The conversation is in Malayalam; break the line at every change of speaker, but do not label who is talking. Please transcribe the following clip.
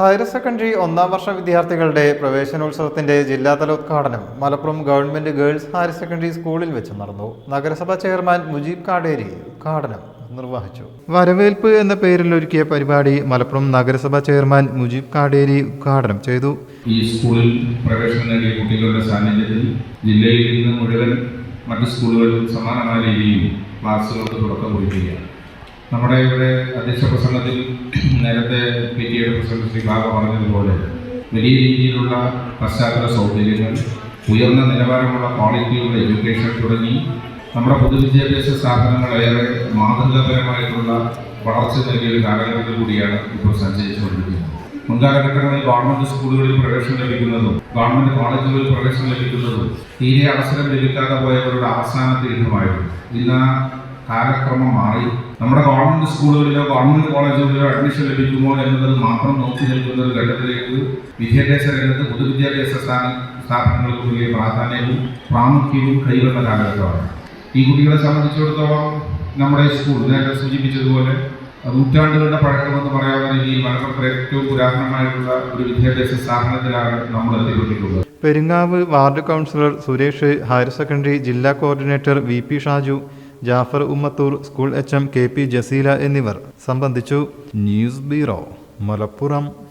ഹയർ സെക്കൻഡറി ഒന്നാം വർഷ വിദ്യാർത്ഥികളുടെ പ്രവേശനോത്സവത്തിന്റെ ജില്ലാതല ഉദ്ഘാടനം Malappuram government girls higher secondary സ്കൂളിൽ വെച്ച് നടന്നു. നഗരസഭാ ചെയർമാൻ മുജീബ് കാടേരി ഉദ്ഘാടനം നിർവഹിച്ചു. വരവേൽപ്പ് എന്ന പേരിൽ ഒരുക്കിയ പരിപാടി മലപ്പുറം നഗരസഭാ ചെയർമാൻ മുജീബ് കാടേരി ഉദ്ഘാടനം ചെയ്തു.
ഈ സ്കൂളിൽ പ്രവേശനം കുട്ടികളുടെ സാന്നിധ്യത്തിൽ ജില്ലയിൽ നിന്ന് മുഴുവൻ മറ്റ് സ്കൂളുകളിൽ സമാനമായ രീതിയിൽ ക്ലാസ്സുകൾക്ക് തുടക്കം കുറിക്കുകയാണ്. നമ്മുടെ ഇവിടെ അധ്യക്ഷ പ്രസംഗത്തിൽ നേരത്തെ പി ടി എയുടെ പ്രസിഡന്റ് ശ്രീ ബാബ പറഞ്ഞതുപോലെ വലിയ രീതിയിലുള്ള പശ്ചാത്തല സൗകര്യങ്ങൾ ഉയർന്ന നിലവാരമുള്ള ക്വാളിറ്റിയുള്ള എഡ്യൂക്കേഷൻ തുടങ്ങി നമ്മുടെ പൊതുവിദ്യാഭ്യാസ സ്ഥാപനങ്ങൾ ഏറെ മാതൃകാപരമായിട്ടുള്ള വളർച്ച നൽകിയ ഒരു കാലഘട്ടത്തിൽ കൂടിയാണ് ഇപ്പോൾ സഞ്ചരിച്ചുകൊണ്ടിരിക്കുന്നത്. മുൻകാലഘട്ടങ്ങളിൽ ഗവൺമെന്റ് സ്കൂളുകളിൽ പ്രവേശനം ലഭിക്കുന്നതും ഗവൺമെന്റ് കോളേജുകളിൽ പ്രവേശനം ലഭിക്കുന്നതും തീരെ അവസരം ലഭിക്കാതെ പോയവരുടെ അവസാനത്തെ തീർത്ഥമായിരുന്നു ഇന്ന് കാലക്രമം മാറി. നമ്മുടെ ഗവൺമെന്റ് സ്കൂളുകളിലോ ഗവൺമെന്റ് കോളേജുകളിലോ അഡ്മിഷൻ ലഭിക്കുമോ എന്നുള്ളത് മാത്രം നോക്കി നിൽക്കുന്ന ഒരു ഘട്ടത്തിലേക്ക് വിദ്യാഭ്യാസ രംഗത്ത് പൊതുവിദ്യാഭ്യാസ സ്ഥാന സ്ഥാപനങ്ങൾക്ക് വലിയ പ്രാധാന്യവും പ്രാമുഖ്യവും കൈവന്ന കാലഘട്ടമാണ്. ഈ കുട്ടികളെ സംബന്ധിച്ചിടത്തോളം നമ്മുടെ സ്കൂൾ നേരത്തെ സൂചിപ്പിച്ചതുപോലെ നൂറ്റാണ്ടുകളുടെ പഴക്കമെന്ന് പറയാവുന്ന രീതിയിൽ മലപ്പുറത്തെ ഏറ്റവും പുരാതനമായിട്ടുള്ള ഒരു വിദ്യാഭ്യാസ സ്ഥാപനത്തിലാണ് നമ്മൾ എത്തിപ്പെട്ടിട്ടുള്ളത്.
Perungav ward councillor Suresh higher secondary ജില്ലാ coordinator V P Shaju Jafar Ummathur school H M K P Jaseela എന്നിവർ സംബന്ധിച്ചു. News bureau Malappuram.